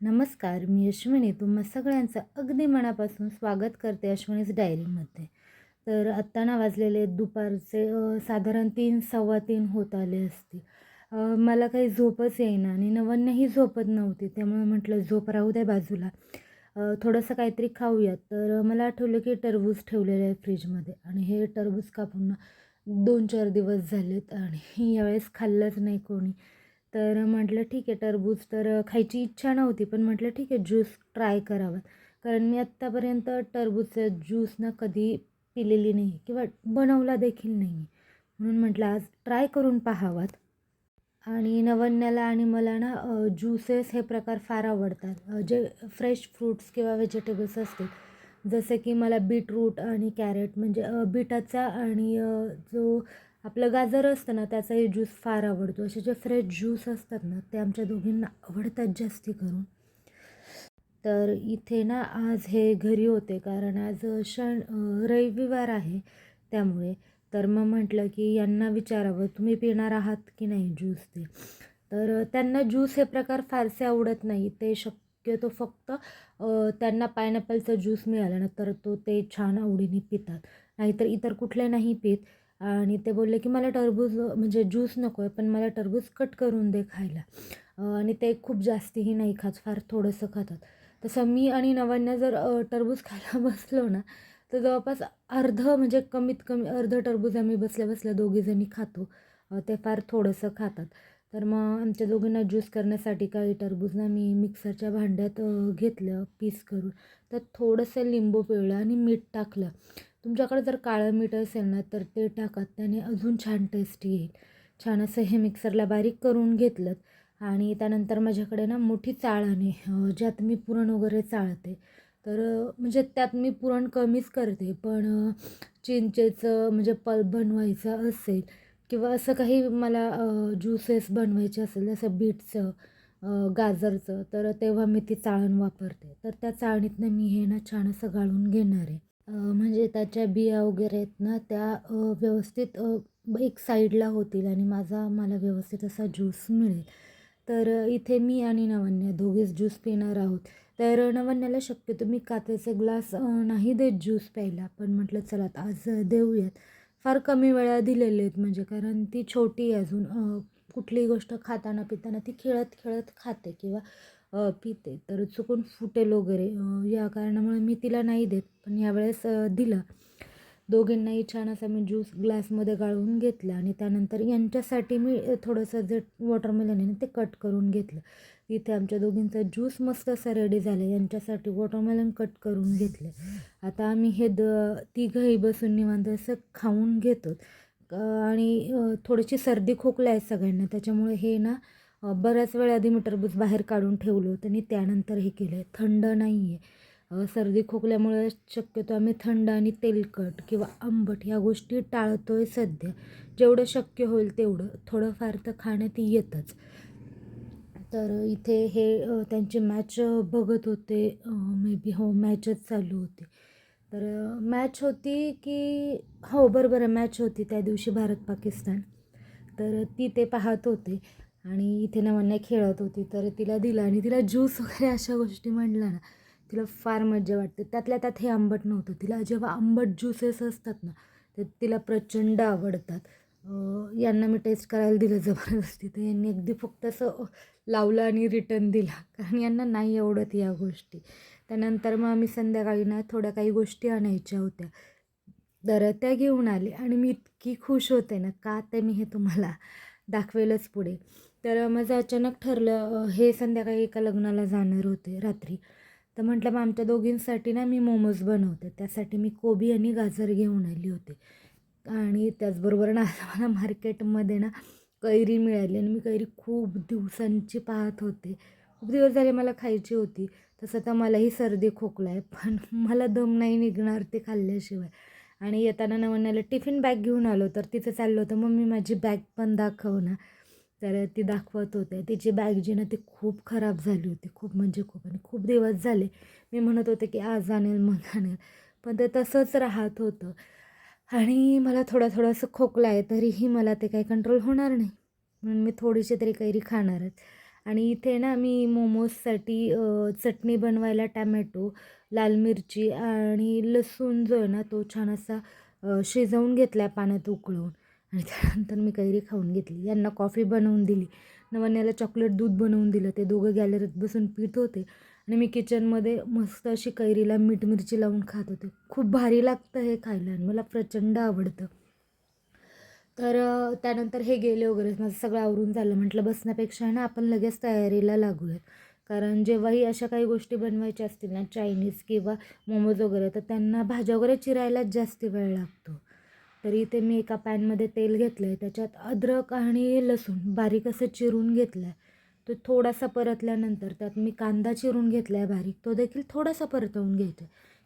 नमस्कार मी अश्विनी. तुम्हा सगळ्यांचं अगदी मनापासून स्वागत करते अश्विनीज डायरीमध्ये. तर आत्ता ना वाजलेले दुपारचे साधारण तीन सव्वा तीन होत आले असतील मला काही झोपच येईना आणि नवन्याही झोपत नव्हती त्यामुळे म्हटलं झोप राहू द्या बाजूला. थोडंसं काहीतरी खाऊयात. तर मला आठवलं की टरबूज ठेवलेलं आहे फ्रीजमध्ये आणि हे टरबूज कापून दोन चार दिवस झालेत आणि यावेळेस खाल्लंच नाही कोणी. तर म्हटलं ठीक आहे टरबूज तर खायची इच्छा नव्हती पण म्हटलं ठीक आहे ज्यूस ट्राय करावा. कारण मी आत्तापर्यंत टरबूजचा ज्यूस ना कधी पिलेली नाही किंवा बनवला देखील नाही. आहे म्हणून म्हटलं आज ट्राय करून पाहावात आणि नवन्याला आणि मला ना ज्यूसेस हे प्रकार फार आवडतात. जे फ्रेश फ्रूट्स किंवा व्हेजिटेबल्स असतील जसे की मला बीटरूट आणि कॅरेट म्हणजे बीटाचा आणि जो आपलं गाजर असतं ना त्याचाही ज्यूस फार आवडतो. असे जे फ्रेश ज्यूस असतात ना ते आमच्या दोघींना आवडतात जास्ती करून. तर इथे ना आज हे घरी होते कारण आज शण रविवार आहे त्यामुळे. तर मग म्हटलं की यांना विचारावं तुम्ही पिणार आहात की नाही ज्यूस ते? तर त्यांना ज्यूस हे प्रकार फारसे आवडत नाही. ते शक्यतो फक्त त्यांना पायनॅपलचा ज्यूस मिळाला ना तर तो ते छान आवडीने पितात. नाहीतर इतर कुठले नाही पित. आणि ते बोलले की मला टरबूज म्हणजे ज्यूस नको आहे पण मला टरबूज कट करून दे खायला. आणि ते खूप जास्तीही नाही खात फार थोडंसं खातात. तसं मी आणि नवन्या जर टरबूज खायला बसलो ना तर जवळपास अर्धं म्हणजे कमीत कमी अर्धं टरबूज आम्ही बसल्या बसल्या दोघीजणी खातो. ते फार थोडंसं खातात. तर मग आमच्या दोघींना ज्यूस करण्यासाठी काही टरबूजनं मी मिक्सरच्या भांड्यात घेतलं पीस करून. त्यात थोडंसं लिंबू पिळलं आणि मीठ टाकलं. तुमच्याकडे जर काळं मीठ असेल ना तर ते टाका. त्याने अजून छान टेस्ट येईल. छान असं हे मिक्सरला बारीक करून घेतलं आणि त्यानंतर माझ्याकडे ना मोठी चाळण आहे ज्यात मी पुरण वगैरे चाळते. तर म्हणजे त्यात मी पुरण कमीच करते. पण चिंचेचं म्हणजे पल्प बनवायचं असेल किंवा असं काही मला ज्युसेस बनवायचे असेल जसं बीटचं गाजरचं तर तेव्हा मी ती चाळण वापरते. तर त्या चाळणीतनं मी हे ना छान असं गाळून घेणार आहे. म्हणजे त्याच्या बिया वगैरे आहेत ना त्या व्यवस्थित एक साईडला होतील आणि माझा मला व्यवस्थित असा ज्यूस मिळेल. तर इथे मी आणि नवन्या दोघेच ज्यूस पिणार आहोत. तर नवन्याला शक्यतो मी काचेचे ग्लास नाही देत ज्यूस प्यायला पण म्हटलं चला आज देऊयात. फार कमी वेळा दिलेले आहेत म्हणजे कारण ती छोटी आहे अजून कुठलीही गोष्ट खाताना पिताना ती खेळत खेळत खाते किंवा पिते. तर चुकून फुटेल वगैरे. या कारणामुळे मी तिला नाही देत. पण यावेळेस दिलं दिला. दोघींनाही छान असा मी ज्यूस ग्लासमध्ये गाळून घेतला आणि त्यानंतर यांच्यासाठी मी थोडंसं जे वॉटरमेलन आहे ना ते कट करून घेतलं. इथे आमच्या दोघींचा ज्यूस मस्त असा रेडी झाला. यांच्यासाठी वॉटरमेलन कट करून घेतलं. आता आम्ही हे द तिघंही बसून निवांत असं खाऊन घेतो. आणि थोडीशी सर्दी खोकला आहे सगळ्यांना. त्याच्यामुळे हे ना बऱ्याच वेळ आधी मीटरबूज बाहेर काढून ठेवलं होतं आणि त्यानंतर हे केलं आहे थंड नाही आहे सर्दी खोकल्यामुळे शक्यतो आम्ही थंड आणि तेलकट किंवा आंबट ह्या गोष्टी टाळतो आहे सध्या. जेवढं शक्य होईल तेवढं. थोडंफार तर खाण्यात येतंच. तर इथे हे त्यांची मॅच बघत होते. मे बी हो मॅचच चालू होते. तर मॅच होती की हो बरोबर आहे मॅच होती त्या दिवशी भारत पाकिस्तान तर ती ते पाहत होते. आणि इथे नवन्या खेळत होती तर तिला दिला आणि तिला ज्यूस वगैरे अशा गोष्टी म्हणल्या ना तिला फार मज्जा वाटते. त्यातल्या त्यात हे आंबट नव्हतं. तिला जेव्हा आंबट ज्युसेस असतात ना ते तिला प्रचंड आवडतात. यांना मी टेस्ट करायला दिलं जबरदस्ती तर यांनी अगदी फक्त असं लावलं आणि रिटर्न दिला. कारण यांना नाही आवडत या गोष्टी. त्यानंतर मग आम्ही संध्याकाळी ना थोड्या काही गोष्टी आणायच्या होत्या. तर त्या घेऊन आले आणि मी इतकी खुश होते ना का ते मी हे तुम्हाला दाखवेलच पुढे. तर माझं अचानक ठरलं हे संध्याकाळी एका लग्नाला जाणार होते रात्री. तर म्हटलं मग आमच्या दोघींसाठी ना मी मोमोज बनवते. त्यासाठी मी कोबी आणि गाजर घेऊन आली होते. आणि त्याचबरोबर ना आता मला मार्केटमध्ये ना कैरी मिळाली आणि मी कैरी खूप दिवसांची पाहत होते. खूप दिवस झाले मला खायची होती. तसं तर मलाही सर्दी खोकला आहे पण मला दम नाही निघणार ते खाल्ल्याशिवाय. आणि येताना नवन्याला टिफिन बॅग घेऊन आलो तर तिचं चाललं होतं मग मी माझी बॅग पण दाखव ना. तर ती दाखवत होते. तिची बॅग जी ना ती खूप खराब झाली होती. खूप म्हणजे खूप आणि खूप दिवस झाले. मी म्हणत होते की आज आणेल मग आणेल. पण ते तसंच राहत होतं. आणि मला थोडा थोडासा खोकला आहे तरीही मला ते काही कंट्रोल होणार नाही. म्हणून मी थोडीशी तरी कैरी खाणारच आणि इथे ना मी मोमोजसाठी चटणी बनवायला टॅमॅटो लाल मिरची आणि लसूण जो आहे ना तो छान असा शिजवून घेतला आहे पाण्यात उकळून. आणि त्यानंतर मी कैरी खाऊन घेतली. यांना कॉफी बनवून दिली. नवन्याला चॉकलेट दूध बनवून दिलं. ते दोघं गॅलरीत बसून पित होते. आणि मी किचनमध्ये मस्त अशी कैरीला मीठ मिरची लावून खात होते. खूप भारी लागतं हे खायला आणि मला प्रचंड आवडतं. तर त्यानंतर हे गेले वगैरे. माझं सगळं आवरून झालं. म्हटलं बसण्यापेक्षा ना आपण लगेच तयारीला लागूयात. कारण जेव्हाही अशा काही गोष्टी बनवायच्या असतील ना चायनीज किंवा मोमोज वगैरे तर त्यांना भाज्या वगैरे चिरायलाच जास्त वेळ लागतो. तर इथे मी एका पॅनमध्ये तेल घेतलं आहे त्याच्यात अद्रक आणि लसूण बारीक असं चिरून घेतलं आहे तो थोडासा परतल्यानंतर त्यात मी कांदा चिरून घेतला आहे बारीक तो देखील थोडासा परतवून घ्यायचा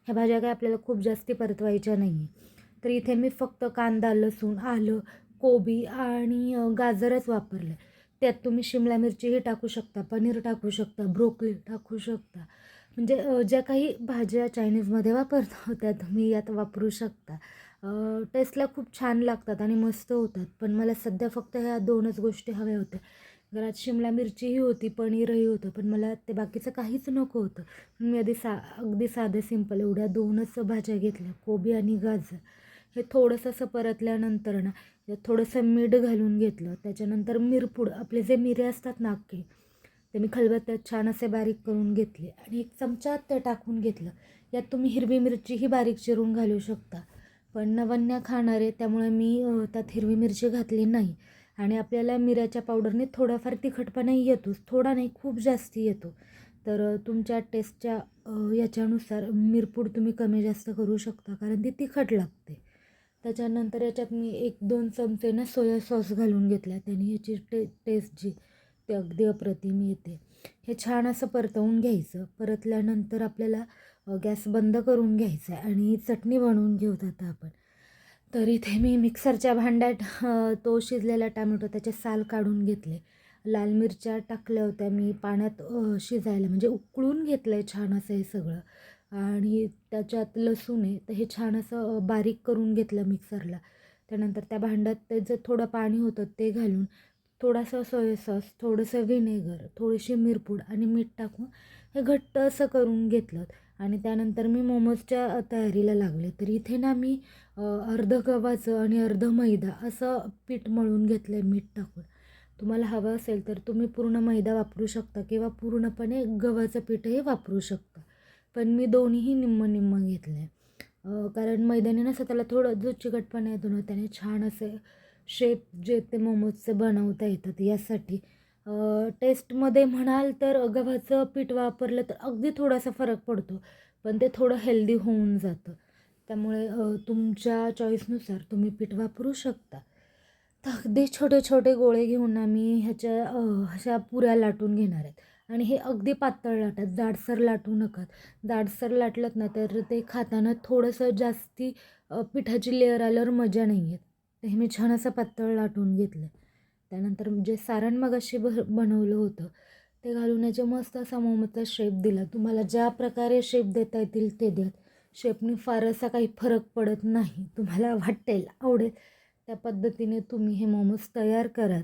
ह्या भाज्या काय आपल्याला खूप जास्ती परतवायच्या नाही आहे तर इथे मी फक्त कांदा लसूण आलं कोबी आणि गाजरच वापरलं आहे त्यात तुम्ही शिमला मिरचीही टाकू शकता पनीर टाकू शकता ब्रोकली टाकू शकता. म्हणजे ज्या काही भाज्या चायनीजमध्ये वापरतो त्या तुम्ही यात वापरू शकता. टेस्टला खूप छान लागतात आणि मस्त होतात. पण मला सध्या फक्त ह्या दोनच गोष्टी हव्या होत्या. घरात शिमला मिरचीही होती पनीरही होतं पण मला ते बाकीचं काहीच नको होतं. मी आधी सा अगदी साधं सिंपल एवढ्या दोनच भाज्या घेतल्या. कोबी आणि गाजर. हे थोडंसं असं परतल्यानंतर ना थोडंसं मीठ घालून घेतलं. त्याच्यानंतर मिरपूड आपले जे मिरे असतात ना अख्खे ते मी खलबत्त्यात छान असे बारीक करून घेतले. आणि एक चमचा ते टाकून घेतलं. यात तुम्ही हिरवी मिरचीही बारीक चिरून घालू शकता. पण नवन्या खाणार आहे त्यामुळे मी त्यात हिरवी मिरची घातली नाही. आणि आपल्याला मिऱ्याच्या पावडरने थोडाफार तिखटपणाही येतोच थोडा नाही खूप जास्ती येतो. तर तुमच्या टेस्टच्या याच्यानुसार मिरपूड तुम्ही कमी जास्त करू शकता कारण ती तिखट लागते. त्याच्यानंतर याच्यात मी एक दोन चमचे ना सोया सॉस घालून घेतला त्याने याची टे टेस्ट जी ते अगदी अप्रतिम येते. हे छान असं परतवून घ्यायचं. परतल्यानंतर आपल्याला गॅस बंद करून घ्यायचा आहे आणि चटणी बनवून घेऊत आता आपण. तर इथे मी मिक्सरच्या भांड्यात तो शिजलेला टॅमॅटो त्याचे साल काढून घेतले. लाल मिरच्या टाकल्या होत्या मी पाण्यात शिजायला म्हणजे उकळून घेतलं आहे छान असं हे सगळं. आणि त्याच्यात लसूण आहे तर हे छान असं बारीक करून घेतलं मिक्सरला. त्यानंतर त्या भांड्यात त्याचं थोडं पाणी होतं ते घालून थोडासा सोया सॉस थोडंसं व्हिनेगर थोडीशी मिरपूड आणि मीठ टाकून हे घट्ट असं करून घेतलं. आणि त्यानंतर मी मोमोजच्या तयारीला लागले. तर इथे ना मी अर्ध गव्हाचं आणि अर्ध मैदा असं पीठ मळून घेतलं आहे मीठ टाकून. तुम्हाला हवं असेल तर तुम्ही पूर्ण मैदा वापरू शकता किंवा पूर्णपणे गव्हाचं पीठही वापरू शकता. पण मी दोन्हीही निम्म निम्म घेतलं. आहे कारण मैदानी नसं त्याला थोडं जो चिकटपणा येतो ना त्याने छान असे शेप जे ते मोमोजचे बनवता येतात यासाठी. टेस्टमध्ये म्हणाल तर गव्हाचं पीठ वापरलं तर अगदी थोडासा फरक पडतो पण ते थोडं हेल्दी होऊन जातं. त्यामुळे तुमच्या चॉईसनुसार तुम्ही पीठ वापरू शकता. तर अगदी छोटे छोटे गोळे घेऊन आम्ही ह्याच्या अशा पुऱ्या लाटून घेणार आहेत. आणि हे अगदी पातळ लाटत जाडसर लाटू नका जाडसर लाटलत ना तर ते खाताना थोडंसं जास्ती पिठाची लेअर आल्यावर मजा नाही येत तर हे मी छान असं पातळ लाटून घेतलं त्यानंतर जे सारण मग असे ब बनवलं होतं. ते घालून याचे मस्त असा मोमोचा शेप दिला. तुम्हाला ज्या प्रकारे शेप देता येतील ते द्या शेपनी फार असा काही फरक पडत नाही. तुम्हाला वाटेल आवडेल. त्या पद्धतीने तुम्ही हे मोमोज तयार कराल.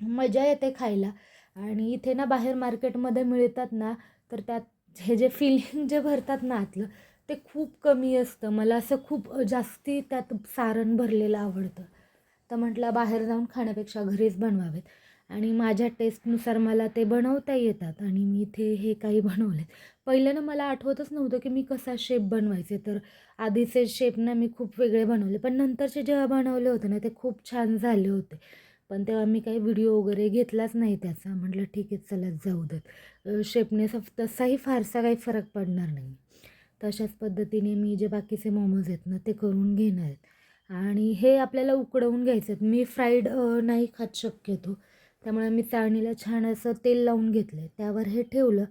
मजा येते खायला. आणि इथे ना बाहेर मार्केटमध्ये मिळतात ना तर त्यात हे जे फिलिंग जे भरतात ना आतलं ते खूप कमी असतं. मला असं खूप जास्ती त्यात सारण भरलेलं आवडतं. तर म्हटलं बाहेर जाऊन खाण्यापेक्षा घरीच बनवावेत. आणि माझ्या टेस्टनुसार मला ते बनवता येतात आणि मी इथे हे काही बनवले पहिल्यानं मला आठवतच नव्हतं की मी कसा शेप बनवायचे तर आधीचे शेप ना मी खूप वेगळे बनवले. पण नंतरचे जेव्हा बनवले होते ना ते खूप छान झाले होते. पण तेव्हा मी काही व्हिडिओ वगैरे घेतलाच नाही त्याचा. म्हटलं ठीक आहे चला जाऊ देत. शेपने तसाही फारसा काही फरक पडणार नाही. तशाच पद्धतीने मी जे बाकीचे मोमोज आहेत ना ते करून घेणार आहेत. आणि हे आपल्याला उकडवून घ्यायचे आहेत मी फ्राईड नाही खात शक्यतो. त्यामुळे मी चाळणीला छान असं तेल लावून घेतलं आहे त्यावर हे ठेवलं.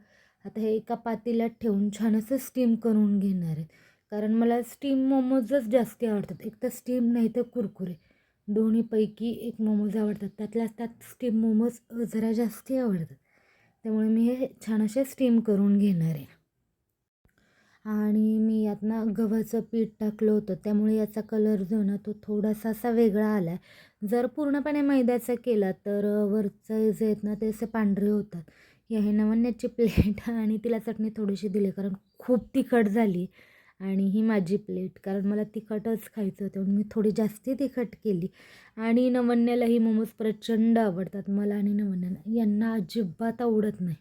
आता हे एका पातेल्यात ठेवून छान असं स्टीम करून घेणार आहेत कारण मला स्टीम मोमोजच जास्ती आवडतात. एक तर स्टीम नाही तर कुरकुरे. दोन्हीपैकी एक मोमोज आवडतात. त्यातल्या त्यात स्टीम मोमोज जरा जास्त आवडतात. त्यामुळे मी हे छान असे स्टीम करून घेणार आहे. आणि मी यातनं गव्हाचं पीठ टाकलं होतं. त्यामुळे याचा कलर जो ना तो थोडासा असा वेगळा आला आहे जर पूर्णपणे मैद्याचा केला तर वरचं जे आहेत ना ते असे पांढरे होतात. हे आहे नवन्याची प्लेट आणि तिला चटणी थोडीशी दिली कारण खूप तिखट झाली. आणि ही माझी प्लेट कारण मला तिखटच खायचं होतं म्हणून मी थोडी जास्ती तिखट केली. आणि नवन्यालाही मोमोज प्रचंड आवडतात. मला आणि नवन्याला. यांना अजिबात आवडत नाही.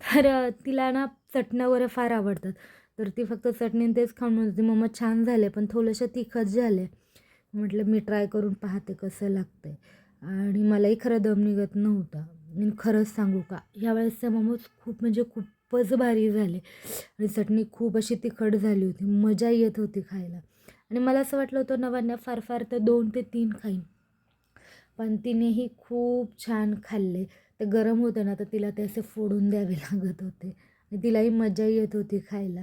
तर तिला ना चटण्या वगैरे फार आवडतात. तर ती फक्त चटणी तेच खाऊन होती मम्मा छान झाले पण थोडंसं तिखट झाले. म्हटलं मी ट्राय करून पाहते कसं लागतंय. आणि मलाही खरं दम निघत नव्हता. मी खरंच सांगू का ह्यावेळेसचे मोमोज खूप म्हणजे खूपच भारी झाले. आणि चटणी खूप अशी तिखट झाली होती मजा येत होती खायला. आणि मला असं वाटलं होतं नवांना फार फार तर दोन ते तीन खाईन. पण तिनेही खूप छान खाल्ले. ते गरम होतं ना तर तिला ते असे फोडून द्यावे लागत होते. आणि तिलाही मजा येत होती खायला.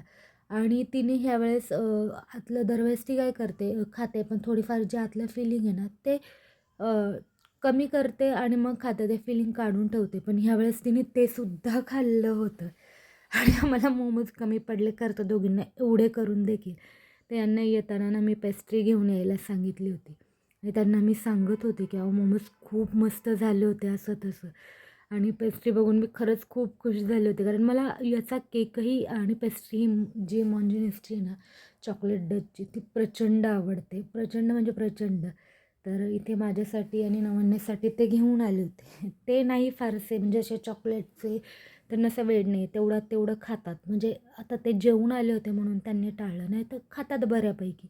आणि तिने ह्यावेळेस आतलं दरवेळेस ती काय करते खाते पण थोडीफार जे आतलं फिलिंग आहे ना ते कमी करते आणि मग खाते. ते फिलिंग काढून ठेवते. पण ह्यावेळेस तिने ते सुद्धा खाल्लं होतं. आणि आम्हाला मोमोज कमी पडले. करता दोघींना एवढे करून देखील. तर यांना येताना ना मी पेस्ट्री घेऊन यायला सांगितली होती. आणि त्यांना मी सांगत होते की अहो मोमोज खूप मस्त झाले होते असं तसं. आणि पेस्ट्री बघून मी खरंच खूप खुश झाले होते. कारण मला याचा केकही आणि पेस्ट्री ही जी मॉन्जिनिसची आहे ना चॉकलेट डचची ती प्रचंड आवडते. प्रचंड म्हणजे प्रचंड. तर इथे माझ्यासाठी आणि नवन्यासाठी ते घेऊन आले होते. ते नाही फारसे म्हणजे असे चॉकलेटचे त्यांना असं वेळ नाही तेवढा तेवढं खातात. म्हणजे आता ते जेवून आले होते म्हणून त्यांनी टाळलं नाही तर खातात बऱ्यापैकी.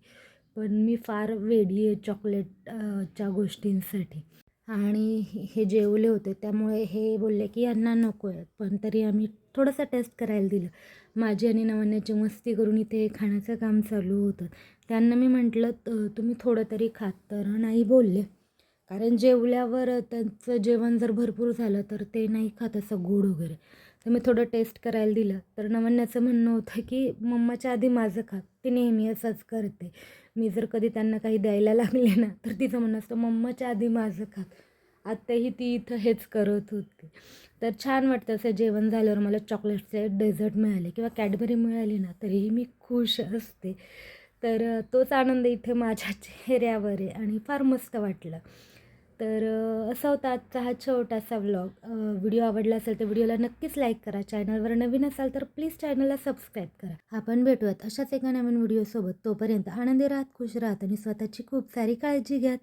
पण मी फार वेडी आहे चॉकलेट च्या गोष्टींसाठी. आणि हे जेवले होते. त्यामुळे हे बोलले की यांना नको आहे पण तरी आम्ही थोडंसं टेस्ट करायला दिलं. माझी आणि नवन्याची मस्ती करून इथे खाण्याचं काम चालू होतं. त्यांना मी म्हटलं तुम्ही थोडं तरी खात तर नाही बोलले. कारण जेवल्यावर त्यांचं जेवण जर भरपूर झालं तर ते नाही खात असं गोड वगैरे. तर मी थोडं टेस्ट करायला दिलं. तर नवन्याचं म्हणणं होतं की मम्माच्या आधी माझं खात ती नेहमी असंच करते. मी जर कधी त्यांना काही द्यायला लागले ना तर तिचं म्हणणं असतं मम्माच्या आधी माझं खात. आत्ताही ती इथं हेच करत होती. तर छान वाटतं असं जेवण झाल्यावर मला चॉकलेटचे डेझर्ट मिळाले किंवा कॅडबरी मिळाली ना तरीही मी खुश असते. तर तोच आनंद इथे माझ्या चेहऱ्यावर आहे आणि फार मस्त वाटलं. तर असा होता आजचा हा छोटासा व्लॉग व्हिडिओ आवडला असेल तर व्हिडिओला नक्कीच लाईक करा. चॅनलवर नवीन असाल तर प्लीज चॅनलला सबस्क्राईब करा. आपण भेटूयात अशाच एका नवीन व्हिडिओसोबत तोपर्यंत आनंदी राहत खुश राहत आणि स्वतःची खूप सारी काळजी घ्यात.